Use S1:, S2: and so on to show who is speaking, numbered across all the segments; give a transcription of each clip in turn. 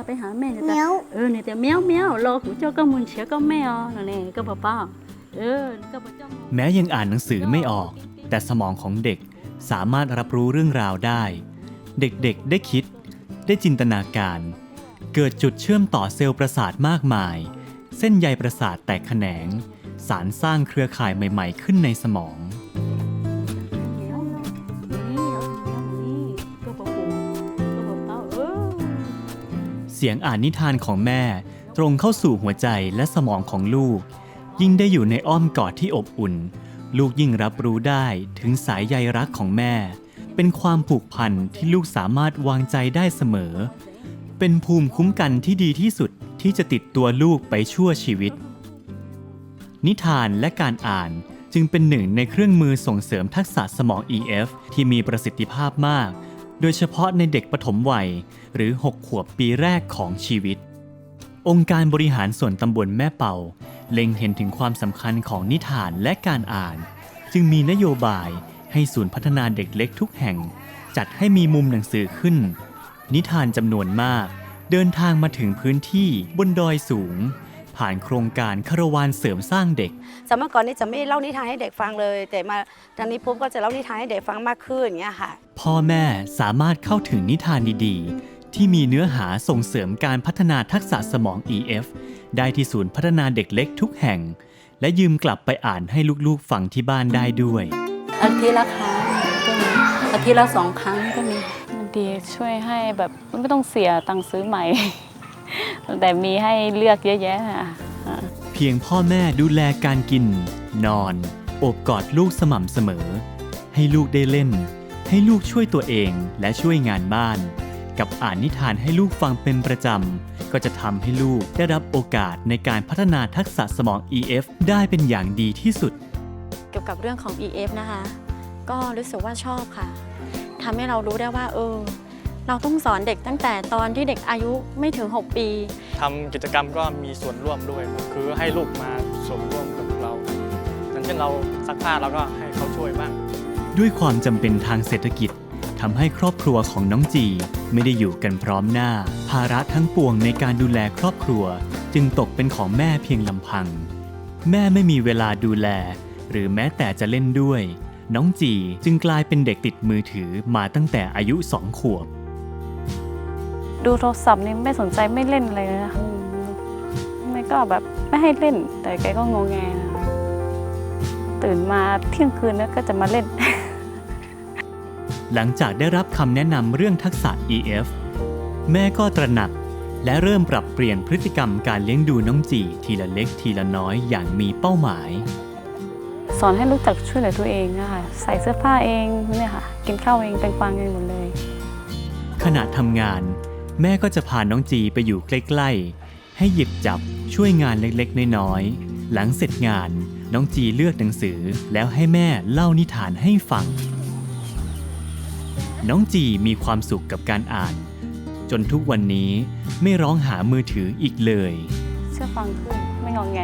S1: จะพาไปหาแม่เนี่ยแต่
S2: เมียว
S1: เออเนี่ยแต่เมียวเมียวรอหูเจ้าก็มุนเฉียก็แม่อ๋อนั่นเองก็บอกป้าเออก็บอกเจ้า
S3: แม้ยังอ่านหนังสือไม่ออก แต่สมองของเด็กสามารถรับรู้เรื่องราวได้ เด็กๆได้คิด ได้จินตนาการ เกิดจุดเชื่อมต่อเซลล์ประสาทมากมาย เส้นใยประสาทแตกแขนง สารสร้างเครือข่ายใหม่ ๆ ขึ้นในสมอง
S1: เสี
S3: ยงอ่านนิทานของแม่ ตรงเข้าสู่หัวใจและสมองของลูก ยิ่งได้อยู่ในอ้อมกอดที่อบอุ่น ลูกยิ่งรับรู้ได้ถึงสายใยรักของแม่ เป็นความผูกพันที่ลูกสามารถวางใจได้เสมอ เป็นภูมิคุ้มกันที่ดีที่สุดที่จะติดตัวลูกไปชั่วชีวิต นิทานและการอ่านจึงเป็นหนึ่งในเครื่องมือส่งเสริมทักษะสมอง EF ที่มีประสิทธิภาพมาก โดยเฉพาะในเด็กปฐมวัย หรือ 6 ขวบปีแรกของชีวิต องค์การบริหารส่วนตำบลแม่เป่า เล็งเห็นถึงความสำคัญของนิทานและการอ่าน จึงมีนโยบายให้ศูนย์พัฒนาเด็กเล็กทุกแห่ง จัดให้มีมุมหนังสือขึ้น นิทานจำนวนมาก เดินทางมาถึงพื้นที่บนดอยสูง ผ่านโครงการคาราวานเสริมสร้างเด็ก
S4: สมัยก่อนนี่จะไม่เล่านิทานให้เด็กฟังเลย แต่มาตอนนี้ปุ๊บก็จะเล่านิทานให้เด็กฟังมากขึ้นอย่างเงี้ยค่ะ
S3: พ่อแม่สามารถเข้าถึงนิทานดีๆ ที่มีเนื้อหาส่งเสริมการพัฒนาทักษะสมอง EF ได้ที่ศูนย์พัฒนาเด็กเล็กทุกแห่ง และยืมกลับไปอ่านให้ลูกๆฟังที่บ้านได้ด้วย
S1: อาทิตย์ละครั้งก็มีอาทิตย์ละสองครั้งก็มี
S5: บางทีช่วยให้แบบไม่ต้องเสียตังค์ซื้อใหม่ แต่มีให้เลือกเยอะแยะค่ะ
S3: เพียงพ่อแม่ดูแลการกิน นอนโอบกอดลูกสม่ำเสมอ ให้ลูกได้เล่น ให้ลูกช่วยตัวเองและช่วยงานบ้าน กับอ่านนิทานให้ลูกฟังเป็นประจำ ก็จะทำให้ลูกได้รับโอกาสในการพัฒนาทักษะสมอง EF ได้เป็นอย่างดีที่สุด
S6: เกี่ยวกับเรื่องของ EF นะคะ ก็รู้สึกว่าชอบค่ะทำให้เรารู้ได้ว่าเออ เราต้องสอนเด็กตั้งแต่ตอนที่เด็กอายุไม่ถึง 6 ปี
S7: ทำกิจกรรมก็มีส่วนร่วมด้วยครับคือให้ลูกมาส่วนร่วมกับเราครับอย่างเช่นเราซักผ้าเราก็ให้เขาช่วยบ้าง
S3: ด้วยความจำเป็นทางเศรษฐกิจทำให้ครอบครัวของน้องจี ไม่ได้อยู่กันพร้อมหน้า ภาระทั้งปวงในการดูแลครอบครัว จึงตกเป็นของแม่เพียงลำพัง แม่ไม่มีเวลาดูแล หรือแม้แต่จะเล่นด้วย น้องจีจึงกลายเป็นเด็กติดมือถือมาตั้งแต่อายุสองขวบ
S5: ดูโทรศัพท์นี่ไม่สนใจไม่เล่นอะไรเลยนะไม่ก็แบบไม่ให้เล่น แต่แกก็งงแงนะตื่นมาเที่ยงคืนแล้วก็จะมาเล่น
S3: หลังจากได้รับคำแนะนำเรื่องทักษะ EF แม่ก็ตระหนักและเริ่มปรับเปลี่ยนพฤติกรรมการเลี้ยงดูน้องจีทีละเล็กทีละน้อยอย่างมีเป้าหมาย
S5: สอนให้รู้จักช่วยเหลือตัวเองนะคะใส่เสื้อผ้าเองเนี่ยค่ะ กินข้าวเองเป็นปางเองหมดเลย
S3: ขณะทำงาน แม่ก็จะพาน้องจีไปอยู่ใกล้ๆ ให้หยิบจับช่วยงานเล็กๆ น้อยๆ หลังเสร็จงานน้องจีเลือกหนังสือแล้วให้แม่เล่านิทานให้ฟัง น้องจีมีความสุขกับการอ่าน จนทุกวันนี้ไม่ร้องหามือถืออีกเลย
S5: เชื่อฟังขึ้นไม่งองแง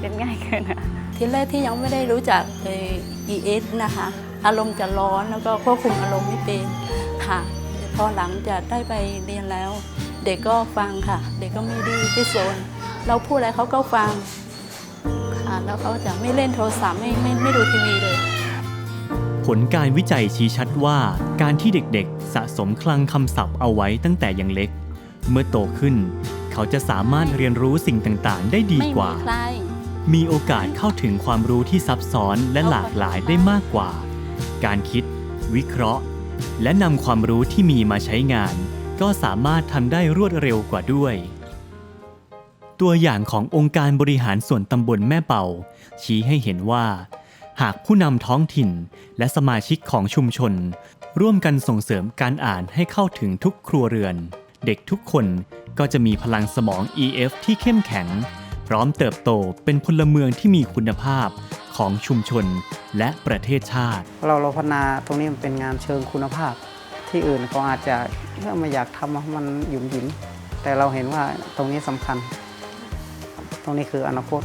S5: เล่นง่ายขึ้นอะ
S1: ทีแรกที่ยังไม่ได้รู้จักเอ่อ ES นะคะ อารมณ์จะร้อนแล้วก็ควบคุมอารมณ์ไม่เป็นค่ะ พอหลังจากได้ไปเรียนแล้ว เด็กก็ฟังค่ะ เด็กก็ไม่ดื้อไม่โซน เราพูดอะไรเขาก็ฟังค่ะแล้วเขาจะไม่เล่นโทรศัพท์ไม่ไม่ไม่ดูทีวีเลย
S3: ผลการวิจัยชี้ชัดว่าการที่เด็กๆ สะสมคลังคำศัพท์เอาไว้ตั้งแต่ยังเล็ก เมื่อโตขึ้น เขาจะสามารถเรียนรู้สิ่งต่างๆ ได้ดี
S1: ไม่
S3: ก
S1: มี
S3: ว่า
S1: ใคร
S3: มีโอกาสเข้าถึงความรู้ที่ซับซ้อนและหลากหลายได้มากกว่า การคิด วิเคราะห์ และนำความรู้ที่มีมาใช้งาน ก็สามารถทำได้รวดเร็วกว่าด้วย ตัวอย่างขององค์การบริหารส่วนตำบลแม่เป่า ชี้ให้เห็นว่า หากผู้นำท้องถิ่นและสมาชิกของชุมชน ร่วมกันส่งเสริมการอ่านให้เข้าถึงทุกครัวเรือน เด็กทุกคนก็จะมีพลังสมอง EF ที่เข้มแข็ง พร้อมเติบโตเป็นพลเมืองที่มีคุณภาพ ของชุมชนและประเทศชาติ
S8: เราเราพัฒนาตรงนี้มันเป็นงานเชิงคุณภาพ ที่อื่นเขาอาจจะไม่อยากทำมันหยุ่มหยิม แต่เราเห็นว่าตรงนี้สำคัญ ตรงนี้คืออนาคต